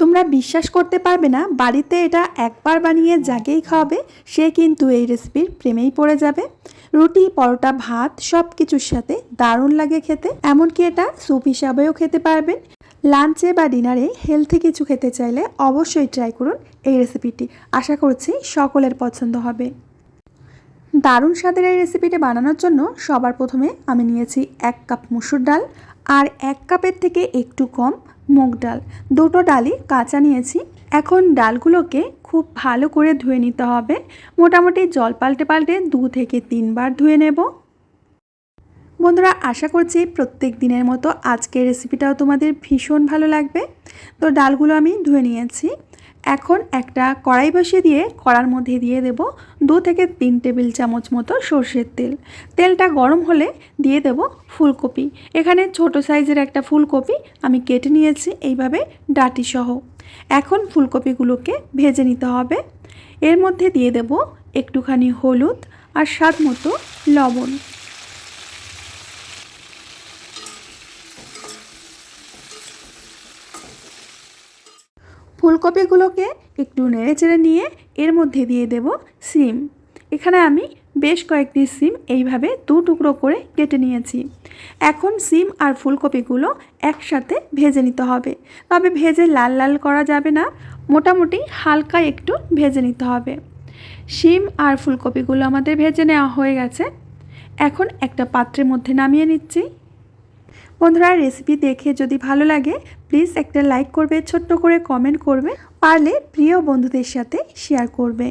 তোমরা বিশ্বাস করতে পারবে না, বাড়িতে এটা একবার বানিয়ে যাকেই খাওয়াবে, সে কিন্তু এই রেসিপির প্রেমেই পড়ে যাবে। রুটি, পরোটা, ভাত সব কিছুর সাথে দারুণ লাগে খেতে। এমনকি এটা স্যুপ হিসাবেও খেতে পারবেন। লাঞ্চে বা ডিনারে হেলথি কিছু খেতে চাইলে অবশ্যই ট্রাই করুন এই রেসিপিটি আশা করছি সকলের পছন্দ হবে। দারুণ স্বাদের এই রেসিপিটি বানানোর জন্য সবার প্রথমে আমি নিয়েছি এক কাপ মুসুর ডাল। আর এক কাপের থেকে একটু কম মুগ ডাল। দুটো ডালই কাঁচা নিয়েছি। এখন ডালগুলোকে খুব ভালো করে ধুয়ে নিতে হবে। মোটামুটি জল পাল্টে পাল্টে দু থেকে তিনবার ধুয়ে নেব। বন্ধুরা, আশা করছি প্রত্যেক দিনের মতো আজকের রেসিপিটাও তোমাদের ভীষণ ভালো লাগবে। তো ডালগুলো আমি ধুয়ে নিয়েছি। এখন একটা কড়াই বসিয়ে দিয়ে কড়ার মধ্যে দিয়ে দেব দু থেকে তিন টেবিল চামচ মতো সর্ষের তেল। তেলটা গরম হলে দিয়ে দেব ফুলকপি। এখানে ছোট সাইজের একটা ফুলকপি আমি কেটে নিয়েছি, এইভাবে ডাটি সহ এখন ফুলকপিগুলোকে ভেজে নিতে হবে। এর মধ্যে দিয়ে দেব একটুখানি হলুদ আর স্বাদ মতো লবণ। ফুলকপিগুলোকে একটু নেড়ে চেড়ে নিয়ে এর মধ্যে দিয়ে দেব সিম। এখানে আমি বেশ কয়েকটি সিম এইভাবে দু টুকরো করে কেটে নিয়েছি। এখন সিম আর ফুলকপিগুলো একসাথে ভেজে নিতে হবে। তবে ভেজে লাল লাল করা যাবে না, মোটামুটি হালকা একটু ভেজে নিতে হবে। সিম আর ফুলকপিগুলো আমাদের ভেজে নেওয়া হয়ে গেছে। এখন একটা পাত্রের মধ্যে নামিয়ে নিচ্ছি। বন্ধুরা রেসিপি দেখে যদি ভালো লাগে প্লিজ একটা লাইক করবে, ছোট্ট করে কমেন্ট করবে, পারলে প্রিয় বন্ধুদের সাথে শেয়ার করবে।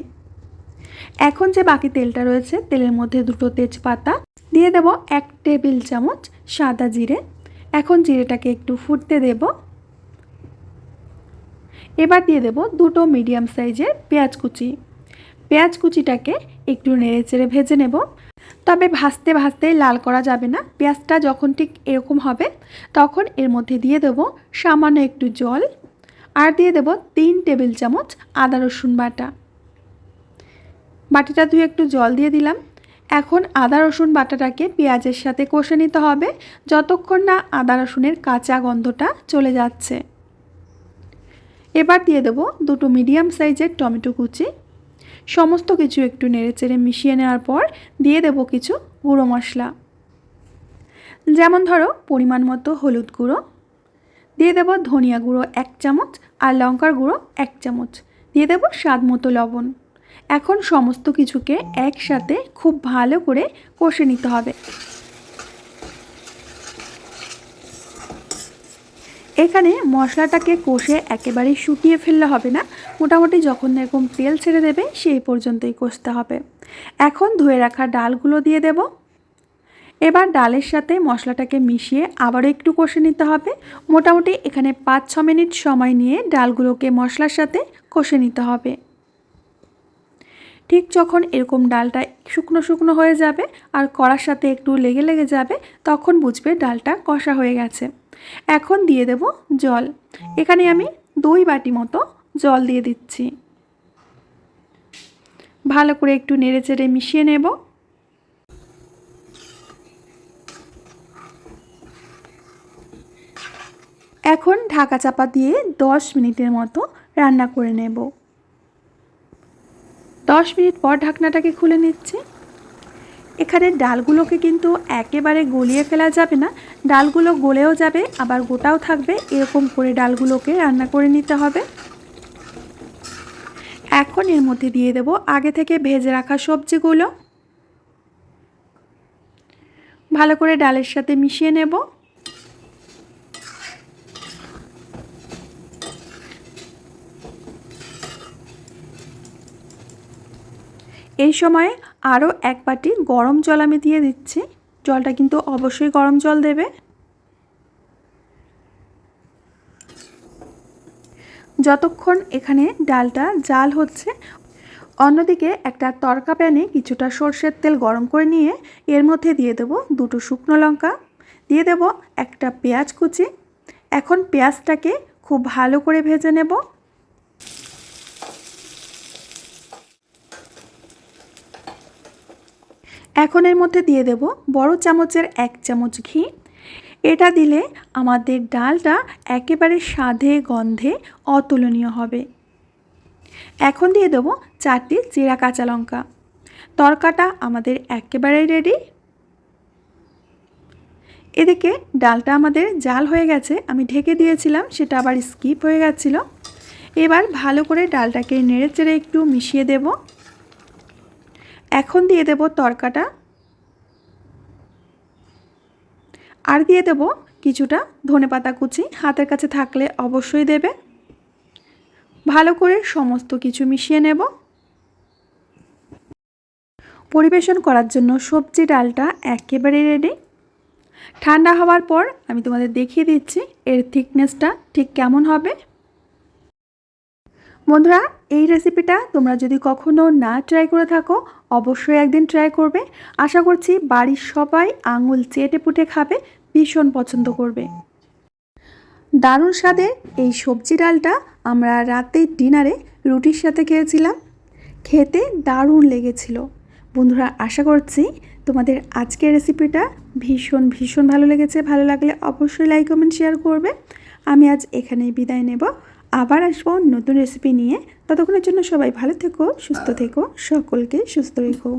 এখন যে বাকি তেলটা রয়েছে, তেলের মধ্যে দুটো তেজপাতা, দিয়ে দেব এক টেবিল চামচ সাদা জিরে। এখন জিরেটাকে একটু ফুটতে দেব। এবার দিয়ে দেব দুটো মিডিয়াম সাইজের পেঁয়াজ কুচি। পেঁয়াজ কুচিটাকে একটু নেড়ে চেড়ে ভেজে নেব। তবে ভাজতে ভাজতে লাল করা যাবে না। পেঁয়াজটা যখন ঠিক এরকম হবে, তখন এর মধ্যে দিয়ে দেব সামান্য একটু জল আর দিয়ে দেব তিন টেবিল চামচ আদা রসুন বাটা। বাটিটা ধুয়ে একটু জল দিয়ে দিলাম। এখন আদা রসুন বাটাটাকে পেঁয়াজের সাথে কষে নিতে হবে, যতক্ষণ না আদা রসুনের কাঁচা গন্ধটা চলে যাচ্ছে। এবার দিয়ে দেব দুটো মিডিয়াম সাইজের টমেটো কুচি। সমস্ত কিছু একটু নেড়েচেড়ে মিশিয়ে নেওয়ার পর দিয়ে দেব কিছু গুঁড়ো মশলা। যেমন ধরো, পরিমাণ মতো হলুদ গুঁড়ো। দিয়ে দেব ধনিয়া গুঁড়ো এক চামচ আর লঙ্কার গুঁড়ো এক চামচ। দিয়ে দেব স্বাদ মতো লবণ। এখন সমস্ত কিছুকে একসাথে খুব ভালো করে কষে নিতে হবে। এখানে মশলাটাকে কষে একেবারে শুকিয়ে ফেললে হবে না। মোটামুটি যখন এরকম তেল ছেড়ে দেবে, সেই পর্যন্তই কষতে হবে। এখন ধুয়ে রাখা ডালগুলো দিয়ে দেব। এবার ডালের সাথে মশলাটাকে মিশিয়ে আবারও একটু কষে নিতে হবে। মোটামুটি এখানে পাঁচ ছ মিনিট সময় নিয়ে ডালগুলোকে মশলার সাথে কষে নিতে হবে। ঠিক যখন এরকম ডালটা শুকনো শুকনো হয়ে যাবে আর কড়ার সাথে একটু লেগে লেগে যাবে, তখন বুঝবে ডালটা কষা হয়ে গেছে। এখন দিয়ে দেব জল। এখানে আমি দুই বাটি মতো জল দিয়ে দিচ্ছি। ভালো করে একটু নেড়ে চেড়ে মিশিয়ে নেব। এখন ঢাকা চাপা দিয়ে দশ মিনিটের মতো রান্না করে নেব। দশ মিনিট পর ঢাকনাটাকে খুলে নিচ্ছি। এখানে ডালগুলোকে কিন্তু একেবারে গলিয়ে ফেলা যাবে না। ডালগুলো গলেও যাবে, আবার গোটাও থাকবে। এরকম করে ডালগুলোকে রান্না করে নিতে হবে। এখন এর মধ্যে দিয়ে দেব আগে থেকে ভেজে রাখা সবজিগুলো। ভালো করে ডালের সাথে মিশিয়ে নেব। এই সময়ে আরও এক বাটি গরম জল আমি দিয়ে দিচ্ছি। জলটা কিন্তু অবশ্যই গরম জল দেবে। যতক্ষণ এখানে ডালটা জাল হচ্ছে, অন্যদিকে একটা তরকা প্যানে কিছুটা সর্ষের তেল গরম করে নিয়ে এর মধ্যে দিয়ে দেব দুটো শুকনো লঙ্কা। দিয়ে দেব একটা পেঁয়াজ কুচি। এখন পেঁয়াজটাকে খুব ভালো করে ভেজে নেব। এখন এর মধ্যে দিয়ে দেব বড় চামচের এক চামচ ঘি। এটা দিলে আমাদের ডালটা একেবারে স্বাদে গন্ধে অতুলনীয় হবে। এখন দিয়ে দেবো চারটি জিরা কাঁচা লঙ্কা। তরকাটা আমাদের একেবারেই রেডি এদিকে ডালটা আমাদের জাল হয়ে গেছে, আমি ঢেকে দিয়েছিলাম, সেটা আবার স্কিপ হয়ে গেছিল। এবার ভালো করে ডালটাকে নেড়ে চেড়ে একটু মিশিয়ে দেব। এখন দিয়ে দেব তরকাটা। আর দিয়ে দেব কিছুটা ধনেপাতা কুচি, হাতের কাছে থাকলে অবশ্যই দেবে। ভালো করে সমস্ত কিছু মিশিয়ে নেব। পরিবেশন করার জন্য সবজি ডালটা একেবারে রেডি ঠান্ডা হওয়ার পর আমি তোমাদের দেখিয়ে দিচ্ছি এর থিকনেসটা ঠিক কেমন হবে। বন্ধুরা এই রেসিপিটা তোমরা যদি কখনো না ট্রাই করে থাকো, অবশ্যই একদিন ট্রাই করবে। আশা করছি বাড়ির সবাই আঙুল চেটে পুটে খাবে, ভীষণ পছন্দ করবে। দারুণ স্বাদের এই সবজি ডালটা আমরা রাতে ডিনারে রুটির সাথে খেয়েছিলাম। খেতে দারুণ লেগেছিল। বন্ধুরা, আশা করছি তোমাদের আজকের রেসিপিটা ভীষণ ভীষণ ভালো লেগেছে। ভালো লাগলে অবশ্যই লাইক কমেন্ট শেয়ার করবে। আমি আজ এখানেই বিদায় নেব। আবার আসব নতুন রেসিপি নিয়ে। ততক্ষণের জন্য সবাই ভালো থেকো, সুস্থ থেকো, সকলকে সুস্থ রেখো।